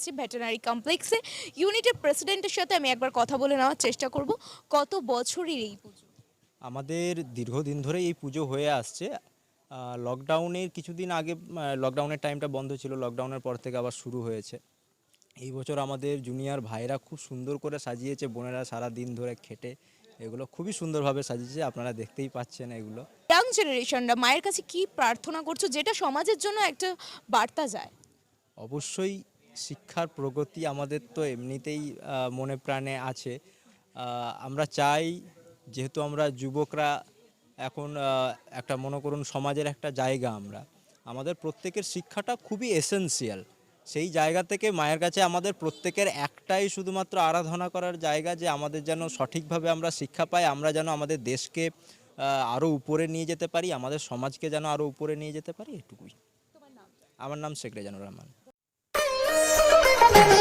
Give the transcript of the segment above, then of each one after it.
রয়েছি ভেটেনারি কমপ্লেক্সে ইউনিটের প্রেসিডেন্টের সাথে আমি একবার কথা বলে নেওয়ার চেষ্টা করব। কত বছরের এই পুজো? আমাদের দীর্ঘদিন ধরে এই পুজো হয়ে আসছে। লকডাউনের কিছুদিন আগে লকডাউনের টাইমটা বন্ধ ছিল লকডাউনের পর থেকে আবার শুরু হয়েছে। এই বছর আমাদের জুনিয়র ভাইরা খুব সুন্দর করে সাজিয়েছে বোনেরা সারা দিন ধরে খেটে এগুলো খুবই সুন্দরভাবে সাজিয়েছে আপনারা দেখতেই পাচ্ছেন এগুলো। ইয়াং জেনারেশনরা মায়ের কাছে কি প্রার্থনা করছ যেটা সমাজের জন্য একটা বার্তা যায়? অবশ্যই শিক্ষার প্রগতি আমাদের তো এমনিতেই মনে প্রাণে আছে। আমরা চাই, যেহেতু আমরা যুবকরা এখন একটা মনে করুন সমাজের একটা জায়গা আমরা। আমাদের প্রত্যেকের শিক্ষাটা খুবই এসেনসিয়াল সেই জায়গা থেকে মায়ের কাছে আমাদের প্রত্যেকের একটাই শুধুমাত্র আরাধনা করার জায়গা যে আমাদের যেন সঠিকভাবে আমরা শিক্ষা পাই, আমরা যেন আমাদের দেশকে আরও উপরে নিয়ে যেতে পারি, আমাদের সমাজকে যেন আরও উপরে নিয়ে যেতে পারি, এটুকুই। আমার নাম শেখ রেজানুর রহমান। মঙ্গল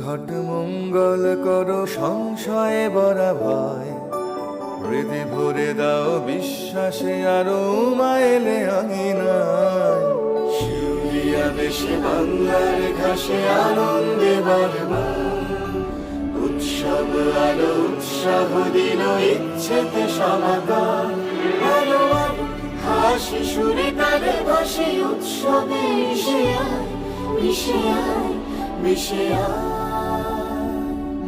ঘট মঙ্গল করো সংশয়ে বরা ভয় হৃদে ভরে দাও বিশ্বাসে আরও মায়েলে আঙিনায় শিউরিয়া দেশে বাংলার ঘাসে আনন্দে বারবার উৎসব আলো উৎসাহ দিল ইচ্ছেতে আলো হাসি সুরে তালে বসে উৎসবে মিশে আয় মিশে আয়, মিশে